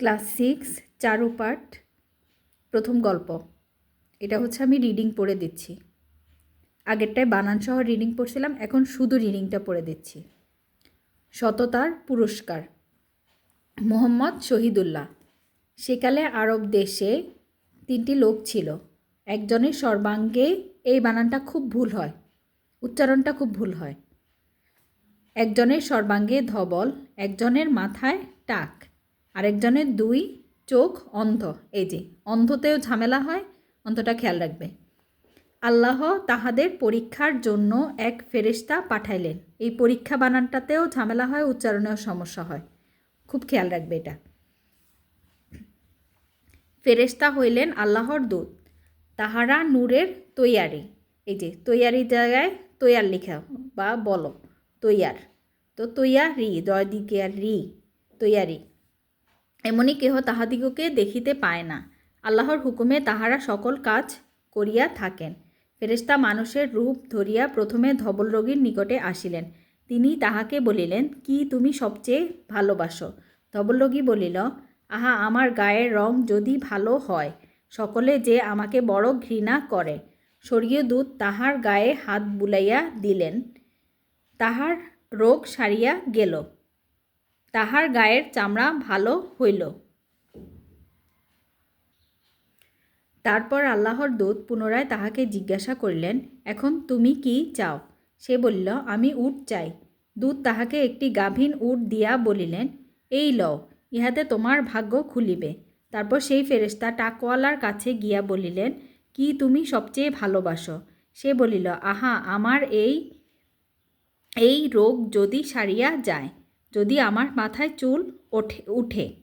Class six Charupath প্রথম গল্প। এটা হচ্ছে আমি রিডিং পড়ে দিচ্ছি। আগেরটায় বানান সহ রিডিং পড়ছিলাম, এখন শুধু রিডিংটা পড়ে দিচ্ছি। সততার পুরস্কার। মোহাম্মদ শহীদুল্লাহ। সেকালে আরব দেশে তিনটি লোক ছিল। একজনের সর্বাঙ্গে এই বানানটা খুব ভুল হয়। উচ্চারণটা খুব ভুল হয়। একজনের সর্বাঙ্গে ধবল, একজনের মাথায় টাক। আরেকজনের দুই চোখ অন্ধ। এই যে, অন্ধতেও ঝামেলা হয়, অন্ধটা খেয়াল রাখবে। আল্লাহ তাহাদের পরীক্ষার জন্য এক ফেরেশতা পাঠাইলেন। এই পরীক্ষা বানানটাতেও ঝামেলা হয়, উচ্চারণেও সমস্যা হয়। খুব খেয়াল রাখবে এটা। ফেরেশতা হইলেন আল্লাহর দূত। তাহারা নূরের তৈয়ারি। এই যে, তৈয়ারি জায়গায় তৈয়ার লেখা বা বলো, তৈয়ার। তো তৈয়ারি দয় দিকে আর রি তৈয়ারি। এমনই কেহ তাহাদিগকে দেখিতে পায় না। আল্লাহর হুকুমে তাহারা সকল কাজ করিয়া থাকেন। ফেরেশতা মানুষের রূপ ধরিয়া প্রথমে ধবল রোগীর নিকটে আসিলেন। তিনি তাহাকে বলিলেন, কি তুমি সবচেয়ে ভালোবাসো? ধবল রোগী বলিল, আহা, আমার গায়ের রং যদি ভালো হয়, সকলে যে আমাকে বড় ঘৃণা করে, স্বর্গীয় দূত তাহার গায়ে হাত বুলাইয়া দিলেন, তাহার রোগ সারিয়া গেল। তাহার গায়ের চামড়া ভালো হইল। তারপর আল্লাহর দূত পুনরায় তাহাকে জিজ্ঞাসা করিলেন, এখন তুমি কি চাও? সে বলিল, আমি উট চাই। দূত তাহাকে একটি গাভীন উট দিয়া বলিলেন, এই লও, ইহাতে তোমার ভাগ্য খুলিবে। তারপর সেই ফেরেশতা টাকওয়ালার কাছে গিয়া বলিলেন, কি তুমি সবচেয়ে ভালোবাসো? সে বলিল, আহা, আমার এই এই রোগ যদি সারিয়া যায় যদি আমার মাথায় চুল ওঠে, উঠে।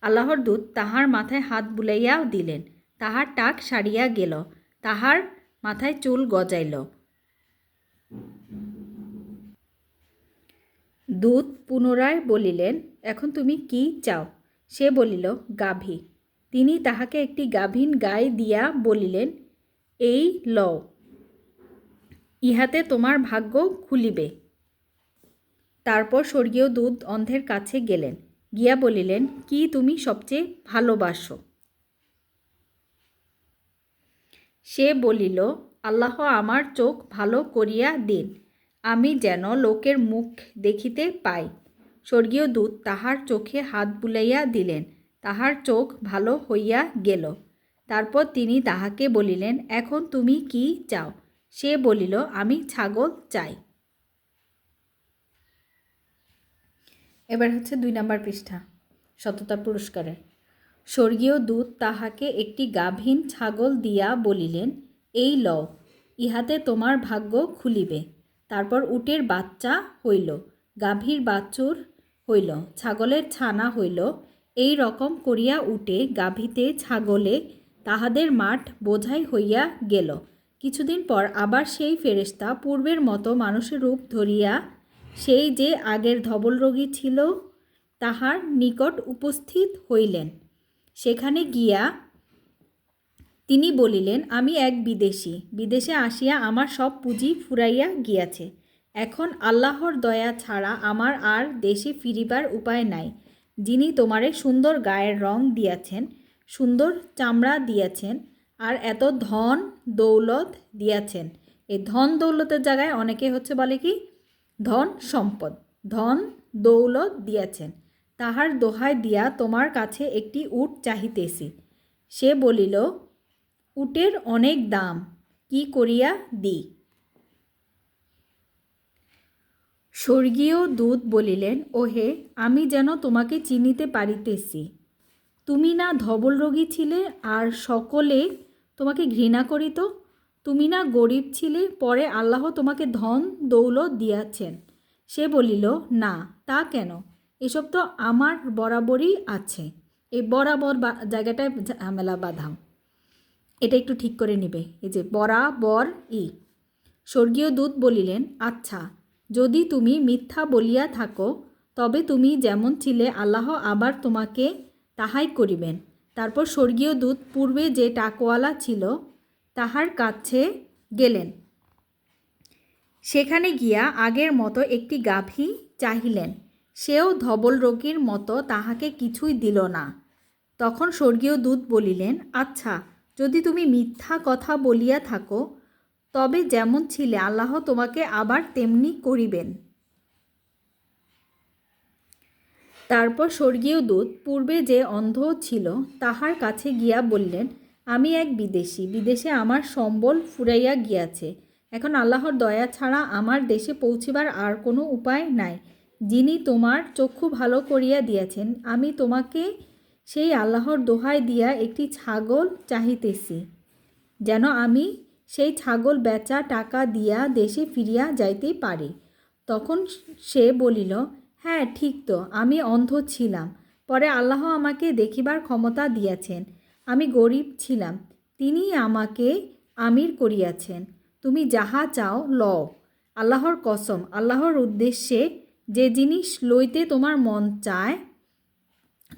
আল্লাহর দূত তাহার মাথায় হাত বুলাইয়া দিলেন। তাহার টাক সারিয়া গেল। তাহার মাথায় চুল গজাইল। দূত পুনরায় বলিলেন, এখন তুমি কি চাও? সে বলিল, গাভী। তিনি তাহাকে একটি গাভীন গায়ে দিয়া বলিলেন, এই লও। ইহাতে তোমার ভাগ্য খুলিবে। তারপর স্বর্গীয় দূত অন্ধের কাছে গেলেন। গিয়া বলিলেন, কি তুমি সবচেয়ে ভালোবাসো? সে বলিল, আল্লাহ আমার চোখ ভালো করিয়া দিন, আমি যেন লোকের মুখ দেখিতে পাই। স্বর্গীয় দূত তাহার চোখে হাত বুলাইয়া দিলেন, তাহার চোখ ভালো হইয়া গেল। তারপর তিনি তাহাকে বলিলেন, এখন তুমি কি চাও? সে বলিল, আমি ছাগল চাই। এবার হচ্ছে দুই নাম্বার পৃষ্ঠা, সততা পুরস্কারের। স্বর্গীয় দূত তাহাকে একটি গাভীন ছাগল দিয়া বলিলেন, এই লও, ইহাতে তোমার ভাগ্য খুলিবে। তারপর উটের বাচ্চা হইল, গাভীর বাছুর হইল, ছাগলের ছানা হইল। এই রকম করিয়া উটে গাভীতে ছাগলে তাহাদের মাঠ বোঝাই হইয়া গেল। কিছুদিন পর আবার সেই ফেরেশতা পূর্বের মতো মানুষের রূপ ধরিয়া সেই যে আগের ধবল রোগী ছিল, তাহার নিকট উপস্থিত হইলেন। সেখানে গিয়া তিনি বলিলেন, আমি এক বিদেশি। বিদেশে আসিয়া আমার সব পুঁজি ফুরাইয়া গিয়াছে। এখন আল্লাহর দয়া ছাড়া আমার আর দেশে ফিরিবার উপায় নাই। যিনি তোমারে সুন্দর গায়ের রং দিয়াছেন, সুন্দর চামড়া দিয়াছেন, আর এত ধন দৌলত দিয়াছেন। এই ধন দৌলতের জায়গায় অনেকে হচ্ছে বলে কি ধন সম্পদ। ধন দৌলত দিয়াছেন। তাহার দোহাই দিয়া তোমার কাছে একটি উট চাহিতেছি। সে বলিল, উটের অনেক দাম, কি করিয়া দি স্বর্গীয় দূত বলিলেন, ওহে, আমি যেন তোমাকে চিনিতে পারিতেছি। তুমি না ধবল রোগী ছিলে আর সকলে তোমাকে ঘৃণা করিত? তুমি না গরিব ছিলে, পরে আল্লাহ তোমাকে ধন, দৌলত দিয়াছেন। সে বলিল, না, তা কেন? এসব তো আমার বরাবরই আছে। এই বরাবর জায়গাটায় ঝামেলা বাঁধাও। এটা একটু ঠিক করে নিবে। এই যে বরাবর ই স্বর্গীয় দূত বলিলেন আচ্ছা যদি তুমি মিথ্যা বলিয়া থাকো, তবে তুমি যেমন ছিলে, আল্লাহ আবার তোমাকে তাহাই করিবেন। তারপর স্বর্গীয় দূত পূর্বে যে টাকওয়ালা ছিল তাহার কাছে গেলেন। সেখানে গিয়া আগের মতো একটি গাভী চাহিলেন। সেও ধবল রোগীর মতো তাহাকে কিছুই দিল না। তখন স্বর্গীয় দূত বলিলেন আচ্ছা যদি তুমি মিথ্যা কথা বলিয়া থাকো, তবে যেমন ছিলে আল্লাহ তোমাকে আবার তেমনি করিবেন। তারপর স্বর্গীয় দূত পূর্বে যে অন্ধ ছিল তাহার কাছে গিয়া বললেন আমি এক বিদেশি। বিদেশে আমার সম্বল ফুরাইয়া গিয়াছে। এখন আল্লাহর দয়া ছাড়া আমার দেশে পৌঁছিবার আর কোনো উপায় নাই। যিনি তোমার চক্ষু ভালো করিয়া দিয়াছেন, আমি তোমাকে সেই আল্লাহর দোহাই দিয়া একটি ছাগল চাহিতেছি। যেন আমি সেই ছাগল বেচা টাকা দিয়া দেশে ফিরিয়া যাইতে পারি। তখন সে বলিল হ্যাঁ ঠিক তো, আমি অন্ধ ছিলাম। পরে আল্লাহ আমাকে দেখিবার ক্ষমতা দিয়াছেন। আমি গরিব ছিলাম। তিনি আমাকে আমির করিয়াছেন। তুমি যাহা চাও লও। আল্লাহর কসম, আল্লাহর উদ্দেশ্যে যে জিনিস লইতে তোমার মন চায়,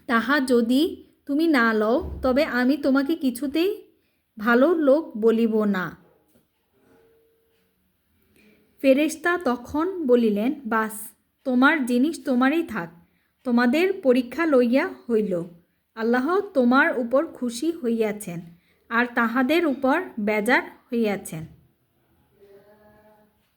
তাহা যদি তুমি না লও, তবে আমি তোমাকে কিছুতেই ভালো লোক বলিব না। ফেরেশতা তখন বলিলেন, বাস, তোমার জিনিস তোমারই থাক। তোমাদের পরীক্ষা লইয়া হইল। আল্লাহ তোমার উপর খুশি হইয়াছেন আর তাহাদের উপর বেজার হইয়াছেন।